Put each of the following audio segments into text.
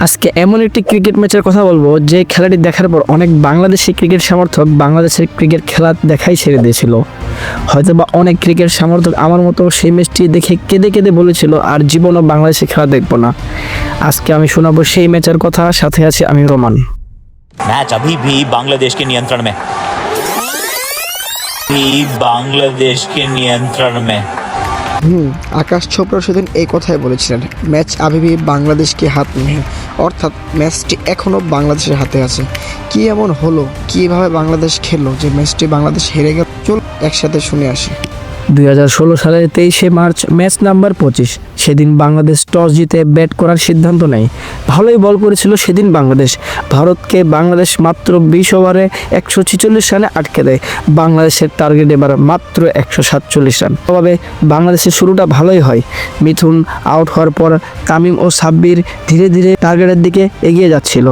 আজকে এমন একটি ক্রিকেট ম্যাচের কথা বলবো যে খেলাটি দেখার পর অনেক বাংলাদেশি ক্রিকেট সমর্থক বাংলাদেশের ক্রিকেট খেলা দেখাই ছেড়ে দিয়েছিল হয়তো বা অনেক ক্রিকেট সমর্থক আমার মতো সেই ম্যাচটি দেখে কেঁদে কেঁদে বলেছিল আর জীবনও বাংলাদেশি খেলা দেখবো না আজকে আমি শোনাবো সেই ম্যাচের কথা সাথে আছে আমি রোমান मैच अभी भी बांग्लादेश के नियंत्रण में भी बांग्लादेश के नियंत्रण में হুম, আকাশ ছোপড়া সেদিন এই কথাই বলেছিলেন, ম্যাচ আবিবি বাংলাদেশকে হাত নেহে অর্থাৎ ম্যাচটি এখনও বাংলাদেশের হাতে আছে। কি এমন হলো কীভাবে বাংলাদেশ খেললো যে ম্যাচটি বাংলাদেশ হেরে গেল? চল, একসাথে শুনে আসি। দুই হাজার ষোলো সালের তেইশে মার্চ, ম্যাচ নাম্বার পঁচিশ। সেদিন বাংলাদেশ টস জিতে ব্যাট করার সিদ্ধান্ত নেয়। ভালোই বল করেছিল সেদিন বাংলাদেশ। ভারতকে বাংলাদেশ মাত্র বিশ ওভারে একশো ছিচল্লিশ রানে আটকে দেয়। বাংলাদেশের টার্গেট এবার মাত্র একশো সাতচল্লিশ রান। তবে বাংলাদেশের শুরুটা ভালোই হয়। মিথুন আউট হওয়ার পর তামিম ও সাব্বির ধীরে ধীরে টার্গেটের দিকে এগিয়ে যাচ্ছিল।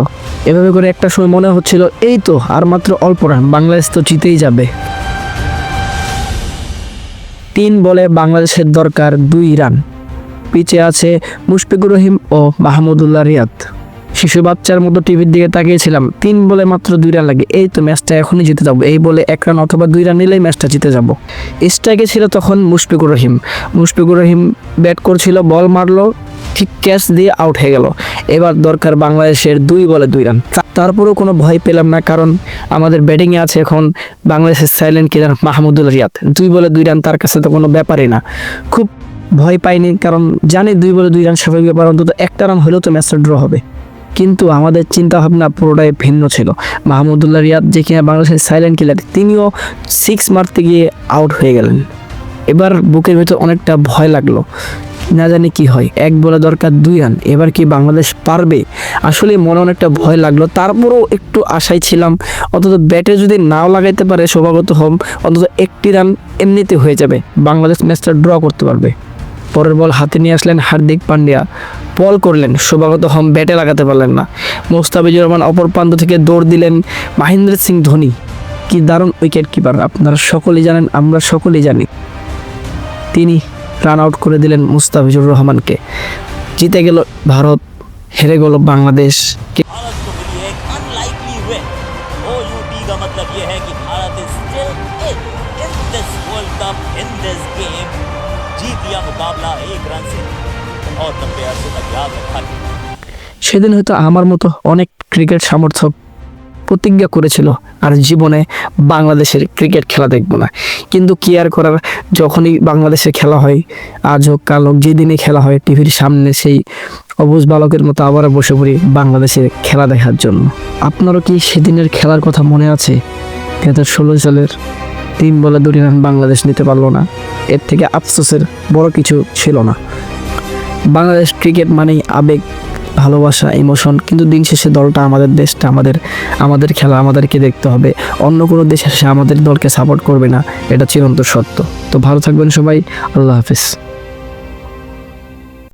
এভাবে করে একটা সময় মনে হচ্ছিল, এই তো আর মাত্র অল্প রান, বাংলাদেশ তো জিতেই যাবে। তিন বলে বাংলাদেশের দরকার দুই রান। পিছে আছে মুশফিকুর রহিম ও মাহমুদুল্লাহ রিয়াদ। শিশু বাচ্চার মতো টিভির দিকে তাকিয়েছিলাম। তিন বলে মাত্র দুই রান লাগে। এই তো ম্যাচটা এখনই জিতে যাব। এই বলে এক রান অথবা দুই রান নিলেই ম্যাচটা জিতে যাব। স্ট্রাইকে ছিল তখন মুশফিকুর রহিম। মুশফিকুর রহিম ব্যাট করছিল, বল মারলো, ঠিক ক্যাচ দিয়ে আউট হয়ে গেল। এবার দরকার বাংলাদেশের দুই বলে দুই রান। তারপরেও কোনো ভয় পেলাম না, কারণ আমাদের ব্যাটিংয়ে আছে এখন বাংলাদেশের সাইলেন্ট কিলার মাহমুদুল রিয়াদ। দুই বলে দুই রান তার কাছে তো কোনো ব্যাপারই না। খুব ভয় পাইনি, কারণ জানি দুই বলে দুই রান স্বাভাবিক ব্যাপার, অন্তত একটা রান হলেও তো ম্যাচটা ড্র হবে। কিন্তু আমাদের চিন্তা ভাবনা পুরোটাই ভিন্ন ছিল। মাহমুদুল্লাহ রিয়াদ যে কিনা বাংলাদেশের সাইলেন্ট কিলার তিনিও সিক্স মারতে গিয়ে আউট হয়ে গেলেন। এবার বুকের ভেতর অনেকটা ভয় লাগল। না জানি কি হয়। এক বলে দরকার, দুই রান এবার কি বাংলাদেশ পারবে? আসলে মনে অনেকটা ভয় লাগল। তারপরেও একটু আশায় ছিলাম। অন্তত ব্যাটে যদি নাও লাগাইতে পারে সৌভাগত হোম, অন্তত একটি রান এমনিতে হয়ে যাবে। বাংলাদেশ ম্যাচটা ড্র করতে পারবে। পরের বল হাতে নিয়ে আসলেন হার্দিক পান্ডিয়া। বল করলেন শোভাগত হোম ব্যাটে লাগাতে পারলেন না। মোস্তাফিজুর রহমান অপর প্রান্ত থেকে দৌড় দিলেন মাহিন্দ্র সিং ধোনি। কি দারুণ উইকেট কিপার। আপনারা সকলেই জানেন, আমরা সকলেই জানি। তিনি রান আউট করে দিলেন মুস্তাফিজুর রহমানকে। জিতে গেল ভারত, হেরে গেল বাংলাদেশ। সেদিন হয়তো আমার মতো অনেক ক্রিকেট সমর্থক প্রতিজ্ঞা করেছিল, আর জীবনে বাংলাদেশের ক্রিকেট খেলা দেখব না। কিন্তু কি আর করার, যখনই বাংলাদেশে খেলা হয়, আজ হোক, কাল হোক, যেদিনই খেলা হয়, টিভির সামনে সেই অবুজ বালকের মতো আবার বসে পড়ি বাংলাদেশের খেলা দেখার জন্য। আপনারও কি সেদিনের খেলার কথা মনে আছে? দু হাজার ষোলো সালের তিন বলে দুটি রান বাংলাদেশ নিতে পারল না। এর থেকে আফসোসের বড় কিছু ছিল না। বাংলাদেশ ক্রিকেট মানেই আবেগ ভালোবাসা ইমোশন কিন্তু দিন শেষে দলটা আমাদের দেশটা, আমাদের আমাদের খেলা, আমাদেরকে দেখতে হবে। অন্য কোনো দেশ এসে আমাদের দলকে সাপোর্ট করবে না, এটা চিরন্ত সত্য। তো ভালো থাকবেন সবাই, আল্লাহ হাফিজ।